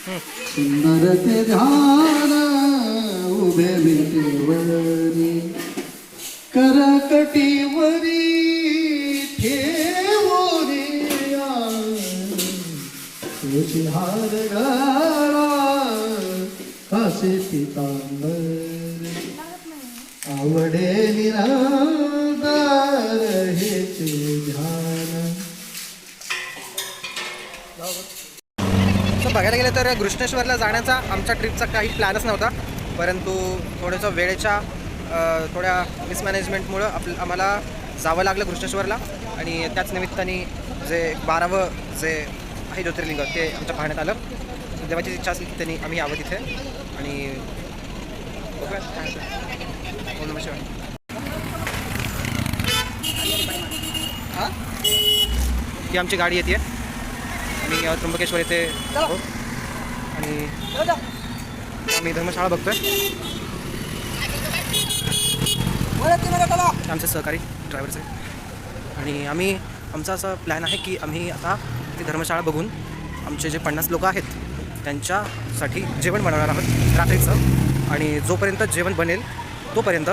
सुंदर ते ध्यान उभे विटेवरी करकटीवरी ठेवरी तुझी हार घाला असे पितांबर. आवडे निराधार हे ध्यान. बघायला गेलं तर घृष्णेश्वरला जाण्याचा आमच्या ट्रिपचा काही प्लॅनच नव्हता. परंतु थोडंसं वेळेच्या थोड्या मिसमॅनेजमेंटमुळं आप आम्हाला जावं लागलं घृष्णेश्वरला. आणि त्याच निमित्ताने जे बारावं जे आहे ज्योतिर्लिंग ते आमच्या पाहण्यात आलं. देवाची इच्छा असेल की त्यांनी आम्ही यावं तिथे. आणि ही आमची गाडी येते. आम्ही त्र्यंबकेश्वर येथे आहोत. आणि आम्ही धर्मशाळा बघतोय. आमचे सहकारी ड्रायव्हरचे आणि आम्ही आमचा असा प्लॅन आहे की आम्ही आता ती धर्मशाळा बघून आमचे जे पन्नास लोक आहेत त्यांच्यासाठी जेवण बनवणार आहोत रात्रीचं. आणि जोपर्यंत जेवण बनेल तोपर्यंत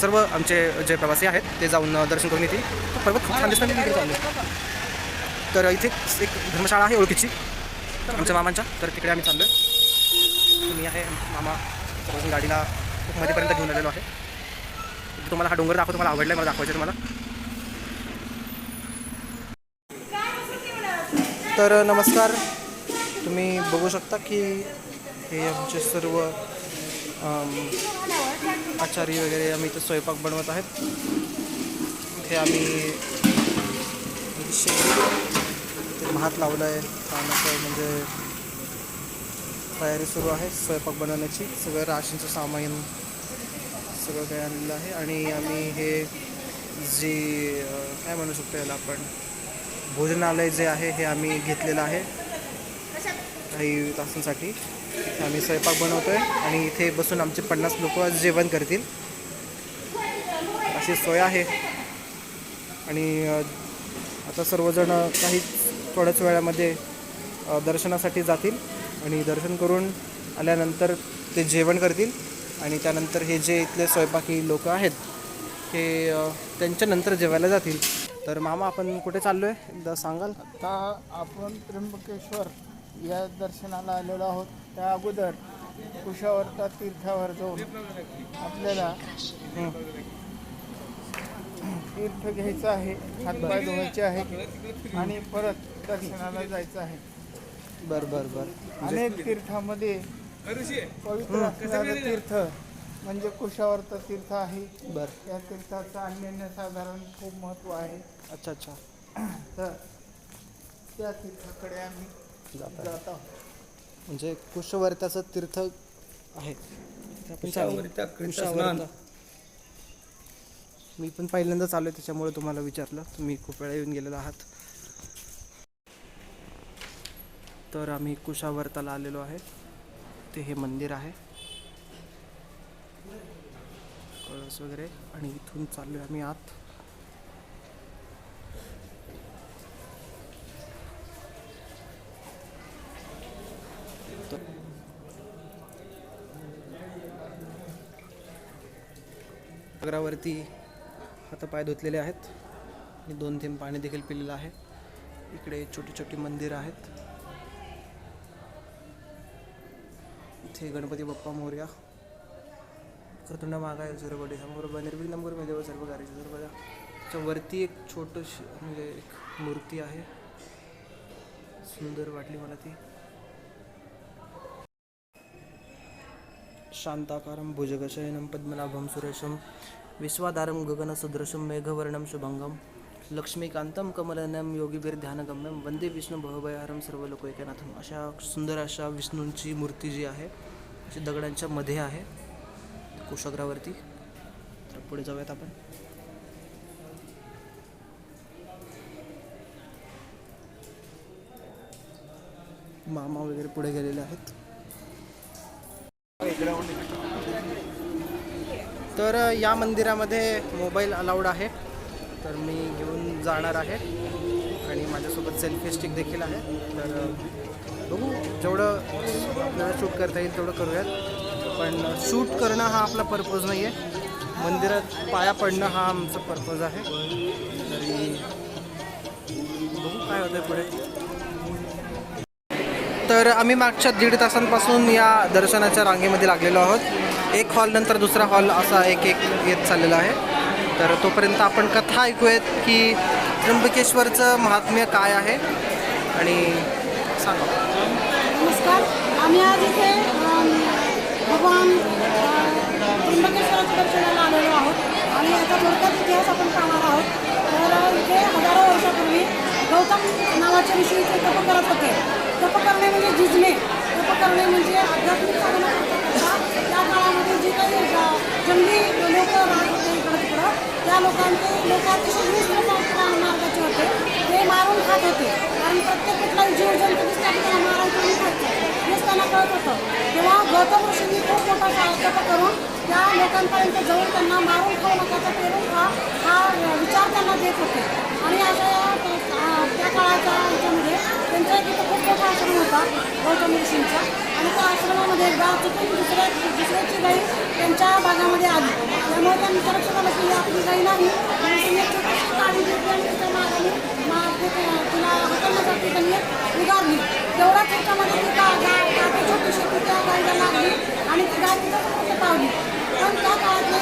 सर्व आमचे जे प्रवासी आहेत ते जाऊन दर्शन करून येतील. पर्वत खूप छान दिसतो मी तिकडे चाललो तर इथे एक धर्मशाळा आहे ओळखीची आमच्या मामांच्या. तर तिकडे आम्ही चाललो आहे मी आहे मामा सर्वजण गाडीला खूप मध्येपर्यंत घेऊन आलेलो आहे. तुम्हाला हा डोंगर दाखवतो मला आवडला आहे मला दाखवायचं आहे तुम्हाला. तर नमस्कार. तुम्ही बघू शकता की हे आमचे सर्व आचारी वगैरे आम्ही इथं स्वयंपाक बनवत आहेत. इथे आम्ही हात लावला आहे पाण्याचं म्हणजे तयारी सुरू आहे. स्वयंपाक बनवण्याची. सगळं राशींचं सामान सगळं काही आणलेलं आहे. आणि आम्ही हे जी काय म्हणू शकतो याला आपण? भोजनालय जे आहे हे आम्ही घेतलेलं आहे. काही तासांसाठी. आम्ही स्वयंपाक बनवतो आहे आणि इथे बसून आमचे पन्नास लोक जेवण करतील. अशी सोय आहे. आणि आता सर्वजण काही थोड्याच वेळामध्ये दर्शनासाठी जातील आणि दर्शन करून आल्यानंतर ते जेवण करतील आणि त्यानंतर हे जे इथले स्वयंपाकी लोक आहेत हे त्यांच्यानंतर जेवायला जातील. तर मामा आपण कुठे चाललो आहे एकदा सांगाल? आता आपण त्र्यंबकेश्वर या दर्शनाला आलेलो आहोत. त्या अगोदर कुशावर्ता तीर्थावर जाऊन आपल्याला. तीर्थ घ्यायचं आहे हातपाय धुवायचे आहे आणि परत दर्शनाला जायचं आहे. बरं बरं बरं. अनेक तीर्थामध्ये पवित्र असणारं तीर्थ म्हणजे कुशावर्त तीर्थ आहे. बरं. या तीर्थाचं अनन्यसाधारण खूप महत्त्व आहे. अच्छा अच्छा. तर त्या तीर्थाकडे आम्ही जात आहे. जात आहोत. म्हणजे कुशवर्त्याचं तीर्थ आहे. कुशावर्ता. मी पण पहिल्यांदा चालू आहे त्याच्यामुळे तुम्हाला विचारलं. तुम्ही खूप वेळा येऊन गेलेला आहात. तर आम्ही कुशावर्ताला आलेलो आहे. ते हे मंदिर आहे. कळस वगैरे आणि इथून चाललो आहे आम्ही आत. सागरावरती हातापाय धुतलेले आहेत. आणि दोन थेंब पाणी देखील पिलेलं आहे. इकडे छोटी छोटी मंदिर आहेत. इथे गणपती बाप्पा मोर्या. कर्तुंड मागा सर्वडी समोर निर्विघ्न नंबर देव सर्व कार्य सर्व त्याच्या वरती एक छोटंशी म्हणजे एक मूर्ती आहे. सुंदर वाटली मला ती. शांताकारं भुजगशयनं पद्मनाभं सुरेशं विश्वाधारं गगनसदृशं मेघवर्णं शुभङ्गं कमलनम कमलनं ध्यानगम्यम वंदे विष्णू भवभयहारम सर्व लोक एकनाथम अशा सुंदर अशा विष्णूंची मूर्ती जी आहे अशी दगडांच्या मध्ये आहे कुशाग्रावरती. तर पुढे जाऊयात आपण. मामा वगैरे पुढे गेलेले आहेत. तर या मंदिरामध्ये मोबाईल अलाउड आहे. तर मी घेऊन जाणार आहे. आणि माझ्यासोबत सेल्फी स्टिक देखील आहे. तर बघू जेवढं आपल्याला शूट करता येईल तेवढं करूयात. पण शूट करणं हा आपला पर्पज नाही आहे मंदिरात पाया पडणं हा आमचा पर्पज आहे. तरी बघू काय होतं पुढे. तर आम्ही मागच्या दीड तासांपासून या दर्शनाच्या रांगेमध्ये लागलेलो आहोत. एक हॉल नंतर दुसरा हॉल असा एक एक येत चाललेला आहे. तर तोपर्यंत आपण कथा ऐकूयात की त्र्यंबकेश्वरचं महात्म्य काय आहे आणि सांगा. नमस्कार. आम्ही आज इथे भगवान त्र्यंबकेश्वराच्या दर्शनाला आलेलो आहोत. आणि याचा थोडक्यात इतिहास आपण पाहणार आहोत. तर इथे हजारो वर्षापूर्वी गौतम नावाच्या विषयी इथे तप करत होते. तप करणे म्हणजे जिजणे. तप करणे म्हणजे आध्यात्मिक साधना करता ठिकाणी जंगली लोक राहत होते इकडं तिकडं. त्या लोकांचे लोक अतिशय विचित्र मार्गाचे होते. ते मारून खात होते. कारण प्रत्येक कुठलाही जीवजंतू दिसला की त्याला मारायचं आणि खायचं हेच त्यांना कळत होतं. तेव्हा गौतम ऋषींनी खूप मोठा सा- करून त्या लोकांपर्यंत जाऊन त्यांना मारून खाऊ नका तर पेरून खा हा विचार त्यांना देत होते. आणि अशा या त्या काळाच्या ह्याच्यामध्ये त्यांचा एक खूप मोठा आश्रम होता गौतम ऋषींचा. आणि त्या आश्रमामध्ये एकदा चुकून दुसऱ्या दुसऱ्याची गाई त्यांच्या भागामध्ये आली. त्यामुळे त्यांनी लक्षात आलं की आपली गाई नाही. म्हणून त्यांनी छोटीशी काळी घेतली आणि तिच्या मागाने माग तिला हाताळण्यासाठी त्यांनी उगारली तेवढ्याच ह्याच्यामध्ये ती का छोटीशी ती त्या गाईला लागली आणि ती गाय तिथं पावली. पण त्या काळातले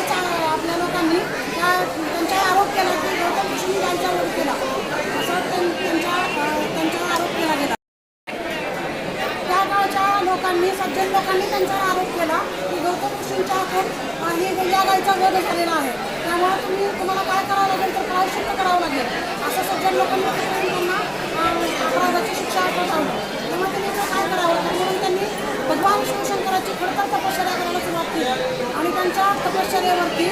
आपल्या लोकांनी त्या त्यांच्यावर आरोप केला की गौतम ऋषींनी त्यांच्या वध केला असं त्यां- त्यांच्या अं, त्यांच्यावर आरोप केला गेला त्या काळच्या लोकांनी सज्जन लोकांनी त्यांच्यावर आरोप केला की गौतम ऋषींच्या हातून आणि या गायचा वध झालेला आहे त्यामुळे तुम्ही तुम्हाला काय करावं लागेल तर प्रायश्चित्त करावं लागेल त्यांना अपराधाची शिक्षा तेव्हा त्यांनी काय करावं म्हणून त्यांनी भगवान शिवशंकराची खडतर तपश्चर्या करायला सुरुवात केली आणि त्यांच्या तपश्चर्यावरती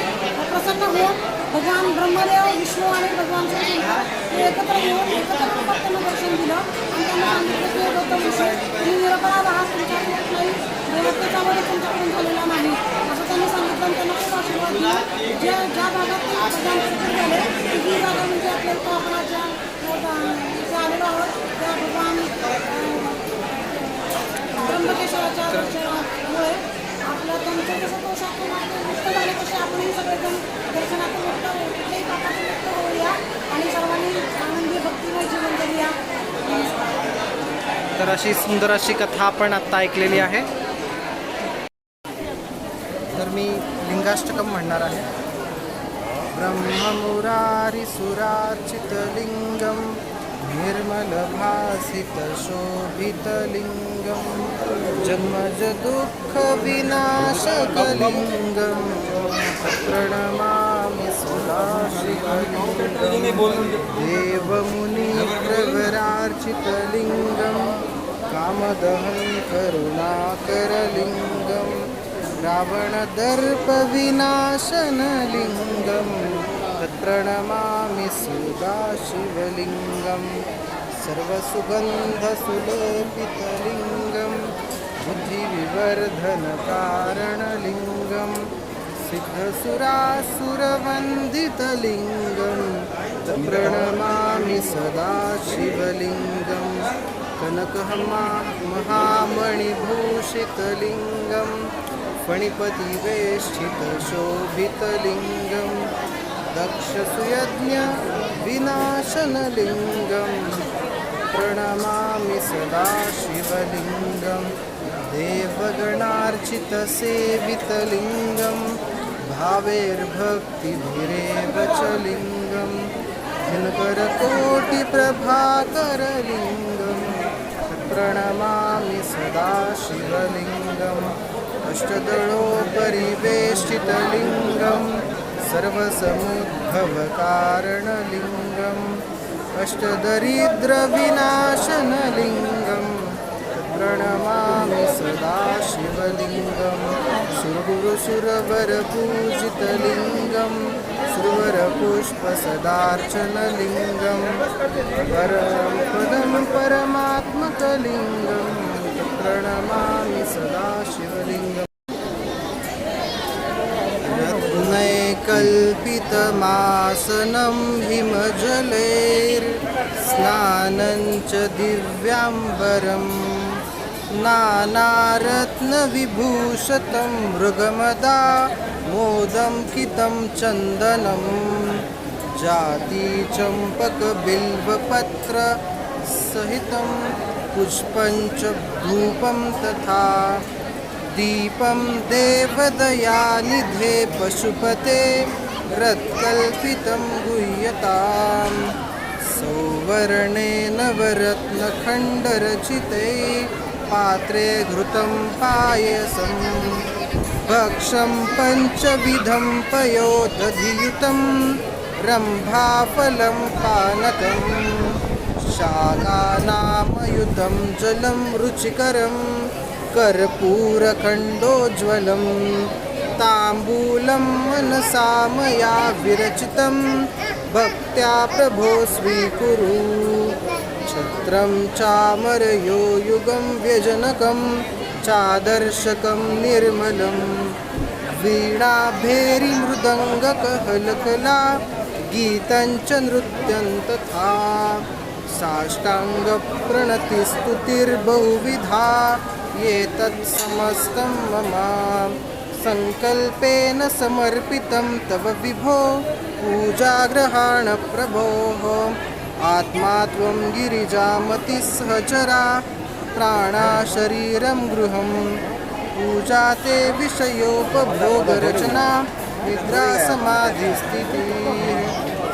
प्रसन्न होऊन भगवान ब्रह्मदेव विष्णू आणि भगवान शिवशंकर हे एकत्र येऊन एकत्र रूपात त्यांना दर्शन दिलं आणि त्यांना सांगितलं गौतम ऋषी तुम्ही निरपराध आहात तुमच्या कुठलाही देवतेचा तुमच्याकडून झालेला नाही असं त्यांनी सांगितलं आणि त्यांना खूप आशीर्वाद दिला ज्या भागात भगवान झाले ती जागा म्हणजे आपल्या कोकणाच्या तर अशी सुंदर अशी कथा आपण आत्ता ऐकलेली आहे. तर मी लिंगाष्टकम म्हणणार आहे. ब्रह्ममुरारी सुरार्चितलिंगम निर्मलभासित शोभितलिङ्गं जन्मज दुःख प्रणमामि सदाशिवलिंगम देवमुनिप्रवरार्चितलिङ्गं कामदहं करुणाकरलिङ्गं रावणदर्पविनाशनलिङ्गम्। तत्प्रणमामि सदाशिवलिङ्गं सर्वसुगन्धसुलेपितलिङ्गं बुद्धिविवर्धनकारणलिङ्गं सिद्धसुरासुरवन्दितलिङ्गं प्रणमामि सदा शिवलिङ्गं कनकहमा महामणिभूषितलिङ्गं दक्षसुयज्ञ विनाशनलिङ्गं प्रणमामि सदा शिवलिङ्गं देवगणार्चितसेवितलिङ्गं भावेर्भक्तिभिरेव च लिङ्गं दिनकरकोटिप्रभाकरलिङ्गं प्रणमामि सदा शिवलिङ्गम् अष्टदळोपरिवेष्टितलिङ्गं सर्वसमुद्भवकारणलिङ्गम् अष्टदरिद्रविनाशनलिङ्गं प्रणमामि सदा शिवलिङ्गं सुरगुरुसुरवरपूजितलिङ्गं सुरवरपुष्पसदार्चनलिङ्गं परं पदं परमात्मकलिङ्गं प्रणमामि सदा शिवलिङ्गम् कल्पितमासनं हिमजलैर्स्नानं च दिव्याम्बरं नानारत्नविभूषितं मृगमदा मोदं कितं चन्दनं जातीचम्पकबिल्वपत्रसहितं पुष्पञ्च धूपं तथा दीपं देवदयानिधे पशुपते रत्कल्पितं गुह्यतां। सौवर्णे नवरत्नखण्डरचिते पात्रे घृतं पायसं। भक्षं पञ्चविधं पयोदधियुतं रम्भाफलं पानकम् शाकानामयुतं जलं रुचिकरम्। कर्पूरखण्डोज्ज्वलं ताम्बूलं मनसा मया विरचितं भक्त्या प्रभो स्वीकुरु। छत्रं चामरयो युगं व्यजनकं चादर्शकं निर्मलं वीणाभेरिमृदङ्गकहलकला गीतञ्च नृत्यं तथा। साष्टाङ्गप्रणतिस्तुतिर्बहुविधा। एतत् समस्तं मम। सङ्कल्पेन समर्पितं तव विभो। पूजाग्रहाणप्रभोः। आत्मा त्वं गिरिजामतिसहचरा प्राणाशरीरं गृहं पूजा ते विषयोपभोगरचना। निद्रासमाधिस्थितिः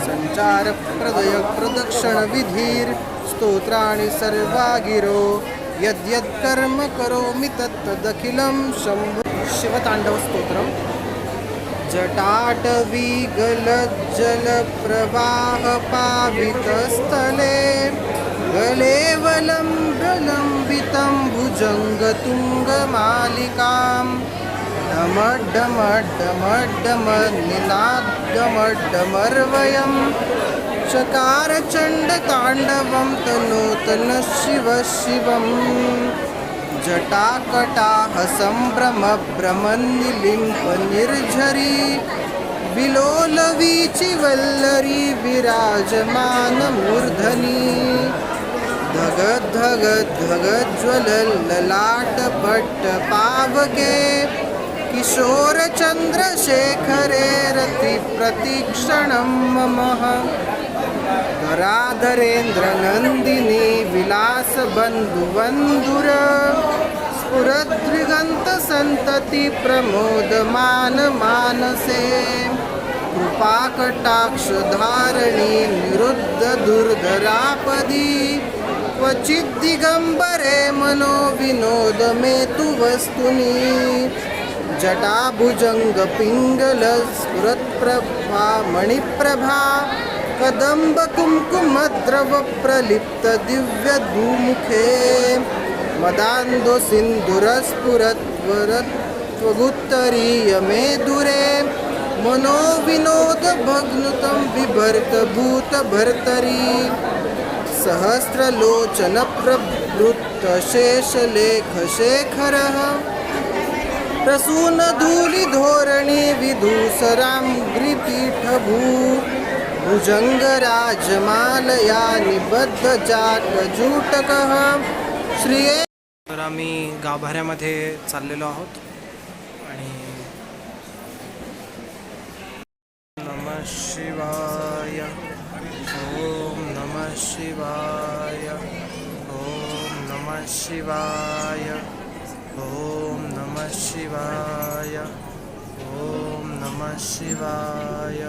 सञ्चारप्रदयप्रदक्षिणविधिर्स्तोत्राणि सर्वा गिरो यद्यत्कर्म करोमि तत्तदखिलं शम्भु। शिवताण्डवस्तोत्रं जटाटवीगलज्जलप्रवाहपावितस्थले। गलेवलं प्रलम्बितं भुजङ्गतुङ्गमालिकां डमड्डमड्डमड्डमनिनाद्डमड्डमर्वयम् चकारचण्डताण्डवं तनोतन शिव शिवम्। जटाकटाहसम्भ्रमभ्रमन्निलिम्पनिर्झरी विलोलवीचि वल्लरी विराजमानमूर्धनि धगद्धग धगज्ज्वलल्ललाटपट्टपावके किशोरचन्द्रशेखरे रतिप्रतीक्षणं मम। राधरेन्द्रनन्दिनी विलासबन्धुबन्धुर प्रमोदमान मानसे कृपाकटाक्षधारणी निरुद्धदुर्धरापदी क्वचिद्दिगम्बरे मनोविनोदमे तु वस्तुनि जटाभुजङ्गपिङ्गलस्फुरत्प्रभा मणिप्रभा कदम्बकुङ्कुमद्रवप्रलिप्तदिव्यधूमुखे मदान्दो मे दुरे मनोविनोदभग्नुतं बिभर्तभूतभर्तरी सहस्रलोचनप्रवृत्तशेषलेखशेखरः प्रसूनधूलिधोरणी विधूसरां गिरिपीठभू भुजङ्गराजमालया निबद्धजाटजूटकः श्रिये तर आम्ही गाभाऱ्यामध्ये चाललेलो आहोत. आणि नम शिवाय. ओम नम शिवाय. ओम नम शिवाय. ओम नम शिवाय. ओम नम शिवाय.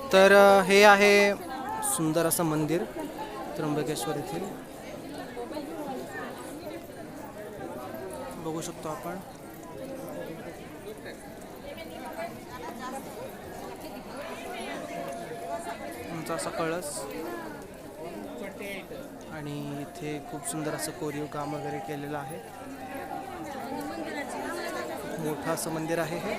तर हे आहे सुंदर असं मंदिर त्र्यंबकेश्वर येथील बघू शकतो आपण. तुमचा असा कळस. आणि इथे खूप सुंदर असं कोरीव काम वगैरे केलेलं आहे. मोठं असं मंदिर आहे हे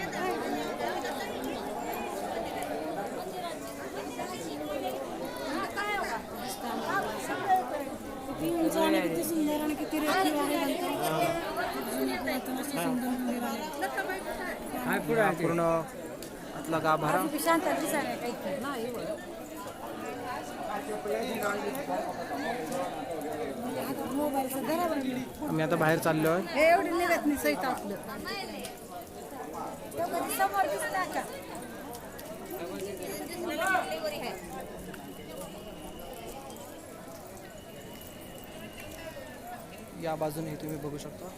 किती उंच आणि किती सुंदर आणि किती रेखीव आहे नंतर जुनं पुरातन असं सुंदर मंदिर आहे हा पूर्ण. आतला गाभारा आम्ही आता बाहेर चाललो आहे हे एवढी निघत नाही सहित आपलं. समोर दिसला का? या बाजूने तुम्ही बघू शकता.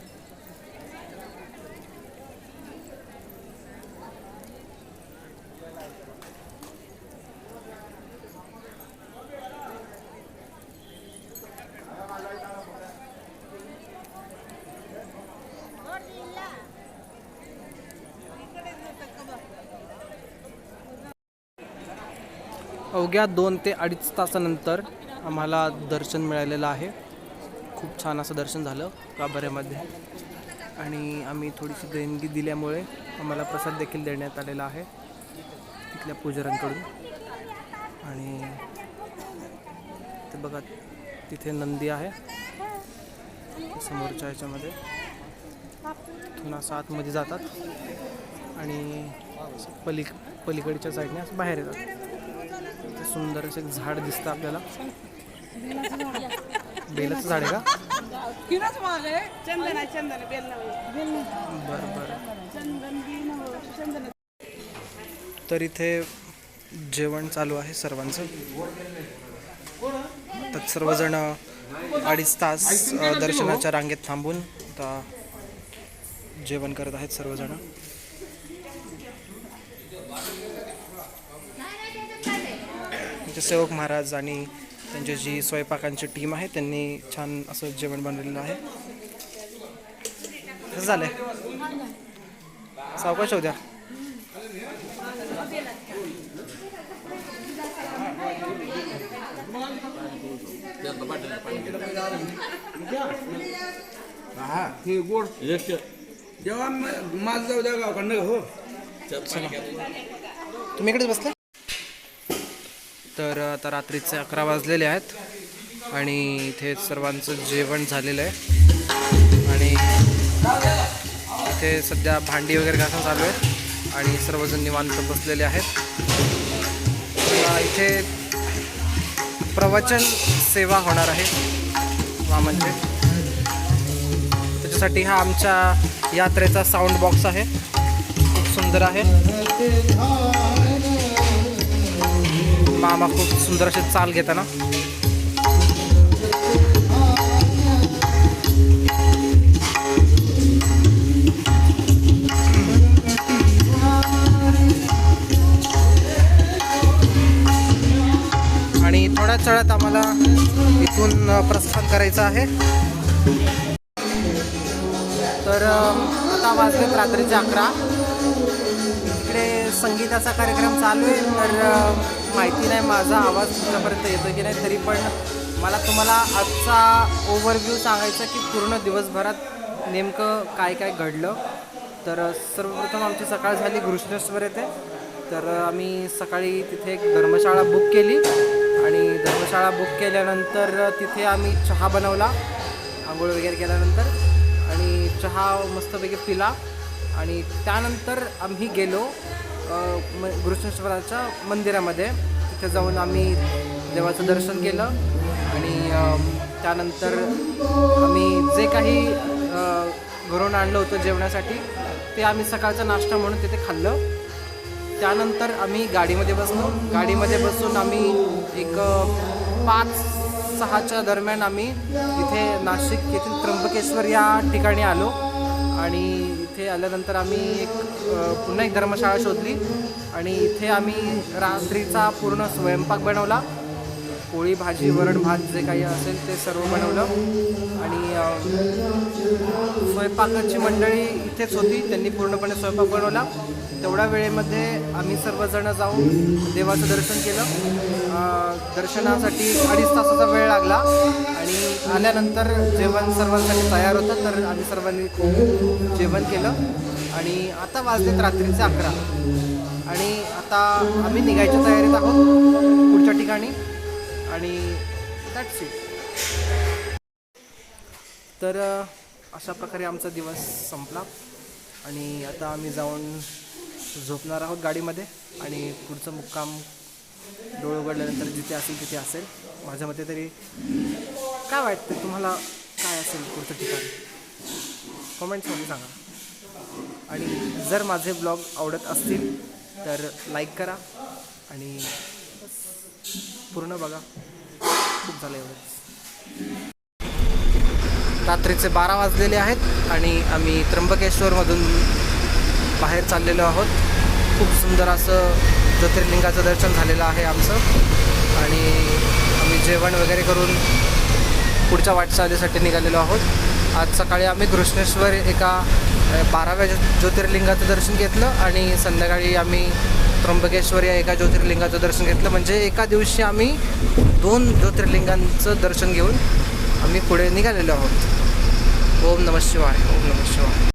अवघ्या दोन ते अडीच तासानंतर आम्हाला दर्शन मिळालेलं आहे. खूप छान असं दर्शन झालं काबऱ्यामध्ये आणि आम्ही थोडीशी देणगी दिल्यामुळे आम्हाला प्रसाद देखील देण्यात आलेला आहे तिथल्या पुजाऱ्यांकडून. आणि ते बघा तिथे नंदी आहे. समोरच्या ह्याच्यामध्ये. पुन्हा सातमध्ये आतमध्ये जातात. आणि पली पलीकडच्या साईडने असं बाहेर येतात. इथे सुंदर असं एक झाड दिसतं आपल्याला. बेलाचं झाड आहे का? किनच माग आहे. चंदन आहे चंदन आहे बेल नाही. बरं बरं. चंदन बी चंदन तर इथे जेवण चालू आहे सर्वांचं. तर सर्वजण अडीच तास अ, दर्शनाच्या रांगेत थांबून आता जेवण करत आहेत सर्वजण. सेवक महाराज आणि त्यांची जी स्वयंपाकांची टीम आहे त्यांनी छान असं जेवण बनवलेलं आहे. कसं झालंय. सावकाश होऊ द्या. हा हे गोड. जेव्हा माझं जाऊ द्या गावाकडनं हो. तुम्ही इकडेच बसले? तर आता रात्रीचे अकरा वाजलेले आहेत आणि इथे सर्वांचं जेवण झालेलं आहे. आणि इथे सध्या भांडी वगैरे घासून चालू आहेत आणि सर्वजण निवांत बसलेले आहेत. इथे प्रवचन सेवा होणार आहे. म्हणजे. त्याच्यासाठी हा आमच्या यात्रेचा साऊंड बॉक्स आहे. खूप सुंदर आहे. मामा खूप सुंदर असे चाल घेताना. आणि थोड्या वेळात आम्हाला इथून प्रस्थान करायचं आहे. तर आता वाजलेत रात्रीचे अकरा. इकडे संगीताचा कार्यक्रम चालू आहे तर माहिती नाही माझा आवाज तुमच्यापर्यंत येतो की नाही तरी पण मला तुम्हाला आजचा ओव्हरव्ह्यू सांगायचा की पूर्ण दिवसभरात नेमकं काय काय घडलं. तर सर्वप्रथम आमची सकाळ झाली घृष्णेश्वर येथे. तर आम्ही सकाळी तिथे एक धर्मशाळा बुक केली आणि धर्मशाळा बुक केल्यानंतर तिथे आम्ही चहा बनवला आंघोळ वगैरे केल्यानंतर आणि चहा मस्तपैकी पिला आणि त्यानंतर आम्ही गेलो म घृष्णेश्वराच्या मंदिरामध्ये. तिथे जाऊन आम्ही देवाचं दर्शन केलं आणि त्यानंतर आम्ही जे काही घरून आणलं होतं जेवणासाठी ते आम्ही सकाळचा नाश्ता म्हणून तिथे खाल्लं. त्यानंतर आम्ही गाडीमध्ये बसलो. गाडीमध्ये बसून आम्ही एक पाच सहाच्या दरम्यान आम्ही इथे नाशिक येथील त्र्यंबकेश्वर या ठिकाणी आलो आणि इथे आल्यानंतर आम्ही एक पुन्हा एक धर्मशाळा शोधली आणि इथे आम्ही रात्रीचा पूर्ण स्वयंपाक बनवला. पोळी भाजी वरण भात जे काही असेल ते सर्व बनवलं आणि स्वयंपाकाची मंडळी इथेच होती. त्यांनी पूर्णपणे स्वयंपाक बनवला. तेवढ्या वेळेमध्ये आम्ही सर्वजण जाऊन देवाचं दर्शन केलं. दर्शनासाठी अडीच तासाचा वेळ लागला आणि आल्यानंतर जेवण सर्वांसाठी तयार होतं तर आम्ही सर्वांनी जेवण केलं. आणि आता वाजलेत रात्रीचे अकरा. आणि आता आम्ही निघायच्या तयारीत आहोत पुढच्या ठिकाणी. आणि दॅट्स इट तर अशा प्रकारे आमचा दिवस संपला. आणि आता आम्ही जाऊन झोपणार आहोत गाडीमध्ये. आणि पुढचं मुक्काम डोळ उघडल्यानंतर जिथे असेल तिथे असेल. माझ्या मते तरी काय वाटतं? तुम्हाला काय असेल पुढचं ठिकाण? कॉमेंट्समध्ये सांगा. आणि जर माझे ब्लॉग आवडत असतील तर लाईक करा आणि पूर्ण बघा. खूप झालं एवढं. रात्रीचे बारा वाजलेले आहेत आणि आम्ही त्र्यंबकेश्वरमधून बाहेर चाललेलो आहोत. खूप सुंदर असं ज्योतिर्लिंगाचं दर्शन झालेलं आहे आमचं. आणि जेवण वगैरे करून पुढच्या वाटचालीसाठी निघालेलो आहोत. आज सकाळी आम्ही कृष्णेश्वर एका बाराव्या ज्यो ज्योतिर्लिंगाचं दर्शन घेतलं आणि संध्याकाळी आम्ही त्र्यंबकेश्वर या एका ज्योतिर्लिंगाचं दर्शन घेतलं. म्हणजे एका दिवशी आम्ही दोन ज्योतिर्लिंगांचं दर्शन घेऊन आम्ही पुढे निघालेलो आहोत. ओम नमः शिवाय ओम नमः शिवाय.